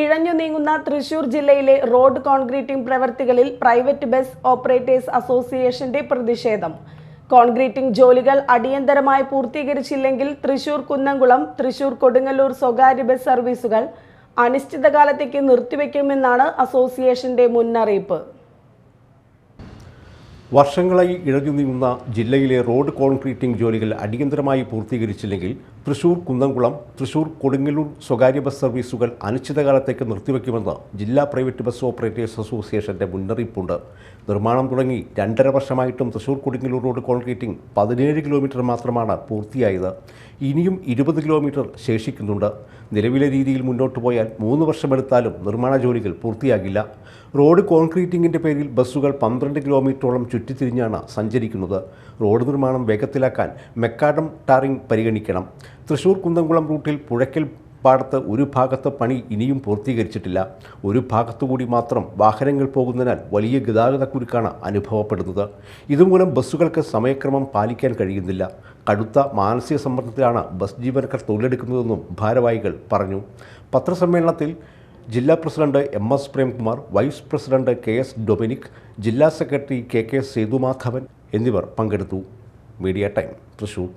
ഇഴഞ്ഞു നീങ്ങുന്ന തൃശൂർ ജില്ലയിലെ റോഡ് കോൺക്രീറ്റിംഗ് പ്രവർത്തികളിൽ പ്രൈവറ്റ് ബസ് ഓപ്പറേറ്റേഴ്സ് അസോസിയേഷന്റെ പ്രതിഷേധം. കോൺക്രീറ്റിംഗ് ജോലികൾ അടിയന്തരമായി പൂർത്തീകരിച്ചില്ലെങ്കിൽ തൃശൂർ കുന്നംകുളം തൃശൂർ കൊടുങ്ങല്ലൂർ സ്വകാര്യ ബസ് സർവീസുകൾ അനിശ്ചിതകാലത്തേക്ക് നിർത്തിവെക്കുമെന്നാണ് അസോസിയേഷന്റെ മുന്നറിയിപ്പ്. വർഷങ്ങളായി ഇഴഞ്ഞു നീങ്ങുന്ന ജില്ലയിലെ റോഡ് കോൺക്രീറ്റിംഗ് ജോലികൾ അടിയന്തരമായി പൂർത്തീകരിച്ചില്ലെങ്കിൽ തൃശൂർ കുന്നംകുളം തൃശൂർ കൊടുങ്ങല്ലൂർ സ്വകാര്യ ബസ് സർവീസുകൾ അനിശ്ചിതകാലത്തേക്ക് നിർത്തിവെക്കുമെന്ന് ജില്ലാ പ്രൈവറ്റ് ബസ് ഓപ്പറേറ്റേഴ്സ് അസോസിയേഷന്റെ മുന്നറിയിപ്പുണ്ട്. നിർമ്മാണം തുടങ്ങി രണ്ടര വർഷമായിട്ടും തൃശൂർ കൊടുങ്ങല്ലൂർ റോഡ് കോൺക്രീറ്റിംഗ് പതിനേഴ് കിലോമീറ്റർ മാത്രമാണ് പൂർത്തിയായത്. ഇനിയും ഇരുപത് കിലോമീറ്റർ ശേഷിക്കുന്നുണ്ട്. നിലവിലെ രീതിയിൽ മുന്നോട്ട് പോയാൽ മൂന്ന് വർഷമെടുത്താലും നിർമ്മാണ ജോലികൾ പൂർത്തിയാകില്ല. റോഡ് കോൺക്രീറ്റിംഗിന്റെ പേരിൽ ബസ്സുകൾ പന്ത്രണ്ട് കിലോമീറ്ററോളം ചുറ്റിത്തിരിഞ്ഞാണ് സഞ്ചരിക്കുന്നത്. റോഡ് നിർമ്മാണം വേഗത്തിലാക്കാൻ മെക്കാഡം ടാറിംഗ് പരിഗണിക്കണം. തൃശൂർ കുന്നംകുളം റൂട്ടിൽ പുഴയ്ക്കൽ പാടത്ത് ഒരു ഭാഗത്ത് പണി ഇനിയും പൂർത്തീകരിച്ചിട്ടില്ല. ഒരു ഭാഗത്തുകൂടി മാത്രം വാഹനങ്ങൾ പോകുന്നതിനാൽ വലിയ ഗതാഗതക്കുരുക്കാണ് അനുഭവപ്പെടുന്നത്. ഇതുമൂലം ബസ്സുകൾക്ക് സമയക്രമം പാലിക്കാൻ കഴിയുന്നില്ല. കടുത്ത മാനസിക സമ്മർദ്ദത്തിലാണ് ബസ് ജീവനക്കാർ തൊഴിലെടുക്കുന്നതെന്നും ഭാരവാഹികൾ പറഞ്ഞു. പത്രസമ്മേളനത്തിൽ ജില്ലാ president M S Premkumar vice president K S Dominic ജില്ലാ സെക്രട്ടറി കെ കെ സേതുമാധവൻ എന്നിവർ പങ്കെടുത്തു. Media time Thrissur.